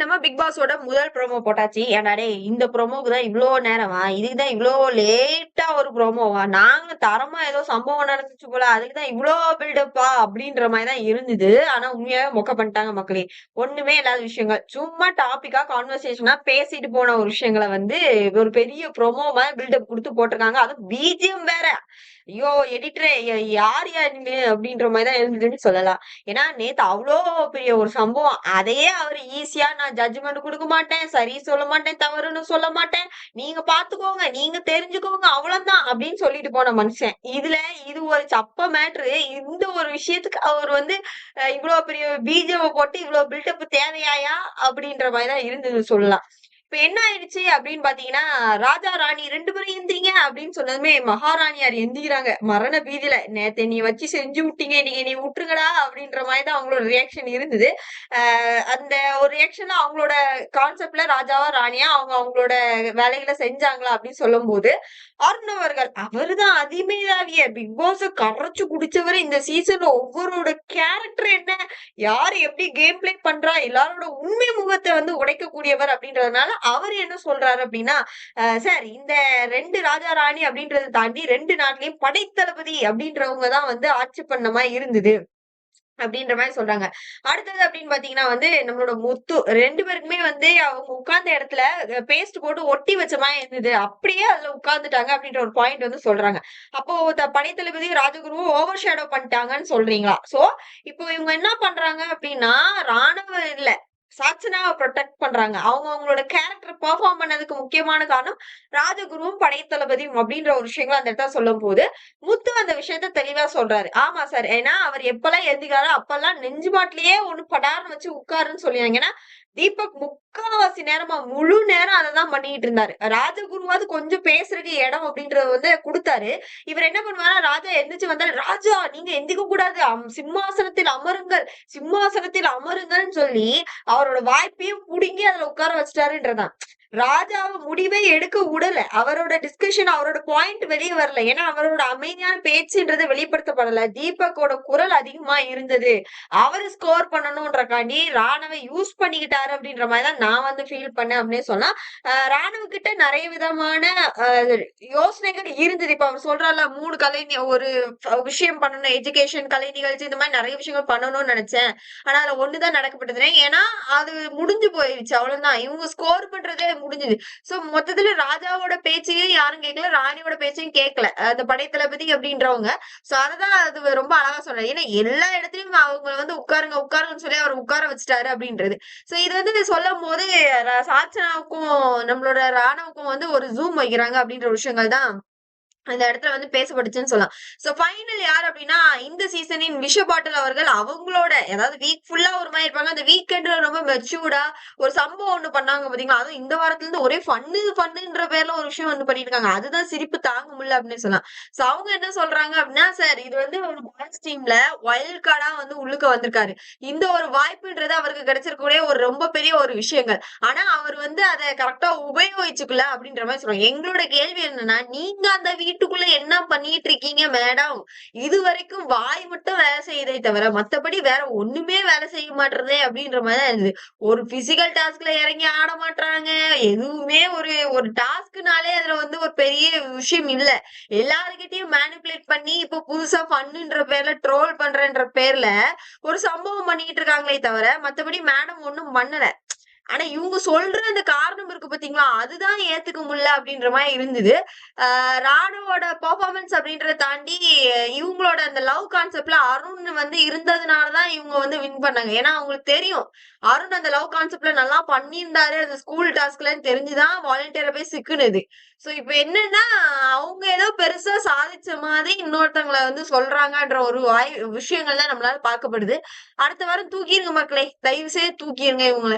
நம்ம பிக் பாஸோட முதல் ப்ரோமோ போட்டாச்சு. ஏன்னாடே இந்த ப்ரோமோக்கு தான் இவ்வளோ நேரமா? இதுக்கு தான் இவ்வளோ லேட்டா ஒரு ப்ரோமோவா நாங்க தரமா ஏதோ சம்பவம் நடந்துச்சு போல அதுக்கு தான் இவ்வளோ பில்டப்பா அப்படின்ற மாதிரி தான் இருந்தது. ஆனா உண்மையாவே மொக்க பண்ணிட்டாங்க மக்களே. ஒண்ணுமே இல்லாத விஷயங்கள். சும்மா டாபிக்கா கான்வர்சேஷனா பேசிட்டு போன ஒரு விஷயங்களை வந்து ஒரு பெரிய ப்ரோமோ மாதிரி பில்டப் கொடுத்து போட்டிருக்காங்க. அது பிஜிஎம் வேற. ஐயோ எடிட்டரே யார் யார் நீங்க அப்படின்ற மாதிரி தான் இருந்ததுன்னு சொல்லலாம். ஏன்னா நேத்து அவ்வளோ பெரிய ஒரு சம்பவம். அதையே அவர் ஈஸியா நான் ஜட்ஜ்மெண்ட் கொடுக்க மாட்டேன் சரி சொல்ல மாட்டேன் தவறுன்னு சொல்ல மாட்டேன். நீங்க பாத்துக்கோங்க நீங்க தெரிஞ்சுக்கோங்க அவ்வளவுதான் அப்படின்னு சொல்லிட்டு போன மனுஷன். இதுல இது ஒரு சப்ப மேட்ரு இந்த ஒரு விஷயத்துக்கு அவர் வந்து இவ்வளவு பெரிய பிஜேபி போட்டு இவ்வளவு பில்டப் தேவையாயா அப்படின்ற மாதிரி தான் இருந்தது சொல்லலாம். இப்ப என்ன ஆயிடுச்சு அப்படின்னு பாத்தீங்கன்னா ராஜா ராணி ரெண்டு பேரும் எந்திரிங்க அப்படின்னு சொன்னதுமே மகாராணியார் எந்திக்கிறாங்க. மரண பீதியில நேத்து நீ வச்சு செஞ்சு விட்டீங்க நீங்க நீ விட்டுருங்கடா அப்படின்ற மாதிரி தான் அவங்களோட ரியாக்ஷன் இருந்தது. அந்த ஒரு ரியாக்ஷன்ல அவங்களோட கான்செப்ட்ல ராஜாவா ராணியா அவங்க அவங்களோட வேலைகளை செஞ்சாங்களா அப்படின்னு சொல்லும் போது அருணவர்கள் அவருதான் அதிமேதாவிய பிக் பாஸ் கரைச்சு குடிச்சவர் இந்த சீசன்ல ஒவ்வொருவரோட கேரக்டர் என்ன? யாரு எப்படி கேம் பிளே பண்றா? எல்லாரோட உண்மை முகத்தை வந்து உடைக்கக்கூடியவர் அப்படின்றதுனால அவர் என்ன சொல்றாரு அப்படின்னா சார் இந்த ரெண்டு ராஜா ராணி அப்படின்றத தாண்டி ரெண்டு நாட்டிலையும் படைத்தளபதி அப்படின்றவங்க தான் வந்து ஆட்சி பண்ண மாதிரி இருந்தது. அப்படின்ற மாதிரி சொல்றாங்க. அடுத்தது அப்படின்னு பாத்தீங்கன்னா வந்து நம்மளோட முத்து ரெண்டு பேருக்குமே வந்து அவங்க உட்கார்ந்த இடத்துல பேஸ்ட் போட்டு ஒட்டி வச்ச மாதிரி இருந்தது. அப்படியே அதுல உட்கார்ந்துட்டாங்க அப்படின்ற ஒரு பாயிண்ட் வந்து சொல்றாங்க. அப்போ த- ராஜகுருவும் ஓவர் ஷேடோ பண்ணிட்டாங்கன்னு சொல்றீங்களா? சோ இப்போ இவங்க என்ன பண்றாங்க அப்படின்னா ராணுவ இல்ல சாச்சனாவை ப்ரொடெக்ட் பண்றாங்க. அவங்க அவங்களோட கேரக்டர் பெர்ஃபார்ம் பண்ணதுக்கு முக்கியமான காரணம் ராஜகுருவும் படைத்தளபதியும் அப்படின்ற ஒரு விஷயங்களை அந்த இடத்துல சொல்லும் போது முத்து அந்த விஷயத்த தெளிவா சொல்றாரு. ஆமா சார் ஏன்னா அவர் எப்பெல்லாம் எழுதிக்காரோ அப்பெல்லாம் நெஞ்சு பாட்டிலேயே ஒண்ணு படார்னு வச்சு உட்காருன்னு சொல்லியாங்க ஏன்னா தீபக் முக்காவாசி நேரமா முழு நேரம் அதை தான் பண்ணிட்டு இருந்தாரு. ராஜகுருவாவது கொஞ்சம் பேசுறதுக்கு இடம் அப்படின்றது வந்து கொடுத்தாரு. இவர் என்ன பண்ணுவாரா ராஜா எந்திரிச்சு வந்தாரு. ராஜா நீங்க எந்திக்க கூடாது அம்- சிம்மாசனத்தில் அமருங்கள். சிம்மாசனத்தில் அமருங்கள்னு சொல்லி அவரோட வாய்ப்பையும் புடுங்கி அதுல உட்கார வச்சிட்டாருன்றதான். ராஜாவை முடிவே எடுக்க விடல அவரோட டிஸ்கஷன் அவரோட பாயிண்ட் வெளியே வரல. ஏன்னா அவரோட அமைதியான பேச்சுன்றது வெளிப்படுத்தப்படல. தீபக்கோட குரல் அதிகமா இருந்தது. அவரு ஸ்கோர் பண்ணணும்ன்றக்காண்டி ராணுவ யூஸ் பண்ணிக்கிட்டாரு அப்படின்ற மாதிரி தான் நான் வந்து ஃபீல் பண்ணேன் அப்படின்னு சொன்னா ஆஹ் ராணுவ கிட்ட நிறைய விதமான ஆஹ் யோசனைகள் இருந்தது. இப்ப அவர் சொல்றாருல மூணு கலை ஒரு விஷயம் பண்ணணும். எஜுகேஷன் கலை நிகழ்ச்சி இந்த மாதிரி நிறைய விஷயங்கள் பண்ணணும்னு நினைச்சேன். ஆனா அதுல ஒண்ணுதான் நடக்கப்பட்டது ஏன்னா அது முடிஞ்சு போயிருச்சு. அவ்வளவுதான். இவங்க ஸ்கோர் பண்றதே முடிஞ்சது. சோ மொத்தத்துல ராஜாவோட பேச்சையும் யாரும் கேட்கல ராணியோட பேச்சையும் கேட்கல அந்த படைத்தளபதி அப்படின்றவங்க. சோ அததான் அது ரொம்ப அழகா சொல்றாரு. ஏன்னா எல்லா இடத்துலயும் அவங்க வந்து உட்காருங்க உட்காருங்கன்னு சொல்லி அவர் உட்கார வச்சுட்டாரு அப்படின்றது. சோ இது வந்து சொல்லும் போது சாச்சனாவுக்கும் நம்மளோட ராணவுக்கும் வந்து ஒரு ஜூம் வைக்கிறாங்க அப்படின்ற விஷயங்கள் தான் அந்த இடத்துல வந்து பேசப்பட்டுச்சுன்னு சொல்லலாம். சோ ஃபைனல் யார் அப்படின்னா இந்த சீசனின் விஷ பாட்டில் அவர்கள் அவங்களோட ஏதாவது வீக் ஃபுல்லா ஒரு மாதிரி இருப்பாங்க. அந்த வீக்கெண்ட்ல ரொம்ப மெச்சூர்டா ஒரு சம்பவம் ஒண்ணு பண்ணாங்க பாத்தீங்களா? அதுவும் இந்த வாரத்துல இருந்து ஒரே ஃபன்னு ஃபன்னுன்ற பேர்ல ஒரு விஷயம் வந்து பண்ணிருக்காங்க. அதுதான் சிரிப்பு தாங்க முடியல அப்படின்னு சொல்லலாம். சோ அவங்க என்ன சொல்றாங்க அப்படின்னா சார் இது வந்து ஒரு பாய்ஸ் டீம்ல வைல்ட் கார்டா வந்து உள்ளுக்க வந்திருக்காரு. இந்த ஒரு வாய்ப்புன்றது அவருக்கு கிடைச்சிருக்கக்கூடிய ஒரு ரொம்ப பெரிய ஒரு விஷயங்கள். ஆனா அவர் வந்து அதை கரெக்டா உபயோகிச்சுக்கல அப்படின்ற மாதிரி சொல்றாங்க. எங்களோட கேள்வி என்னன்னா நீங்க அந்த வீட்டுக்குள்ள என்ன பண்ணிட்டு இருக்கீங்க மேடம் இது வரைக்கும் வாய் மட்டும் வேலை செய்யுதே தவிர மத்தபடி வேற ஒண்ணுமே வேலை செய்ய மாட்டேறதே அப்படின்ற மாதிரி தான் இருந்தது. ஒரு பிசிக்கல் டாஸ்க்ல இறங்கி ஆட மாட்டாங்க எதுவுமே ஒரு ஒரு டாஸ்க்னாலே அதுல வந்து ஒரு பெரிய விஷயம் இல்ல. எல்லாருக்கிட்டையும் மேனிபுலேட் பண்ணி இப்ப புதுசா பண்ணுன்ற பேர்ல ட்ரோல் பண்றன்ற பேர்ல ஒரு சம்பவம் பண்ணிட்டு இருக்காங்களே தவிர மத்தபடி மேடம் ஒண்ணும் பண்ணல. ஆனா இவங்க சொல்ற அந்த காரணம் இருக்கு பாத்தீங்களா? அதுதான் ஏத்துக்க முடியல அப்படின்ற மாதிரி இருந்தது. ஆஹ் ராணுவோட பர்ஃபார்மன்ஸ் அப்படின்றத தாண்டி இவங்களோட அந்த லவ் கான்செப்ட்ல அருண் வந்து இருந்ததுனாலதான் இவங்க வந்து வின் பண்ணாங்க. ஏன்னா அவங்களுக்கு தெரியும். அருண் அந்த லவ் கான்செப்ட்ல நல்லா பண்ணியிருந்தாரு. அந்த ஸ்கூல் டாஸ்க்லன்னு தெரிஞ்சுதான் வாலண்டியரை போய் சிக்குனது. சோ இப்ப என்னன்னா அவங்க ஏதோ பெருசா சாதிச்ச மாதிரி இன்னொருத்தவங்கள வந்து சொல்றாங்கன்ற ஒரு வாய் விஷயங்கள் தான் நம்மளால பார்க்கப்படுது. அடுத்த வாரம் தூக்கிருங்க மக்களே. தயவு செய்து தூக்கிருங்க இவங்களை.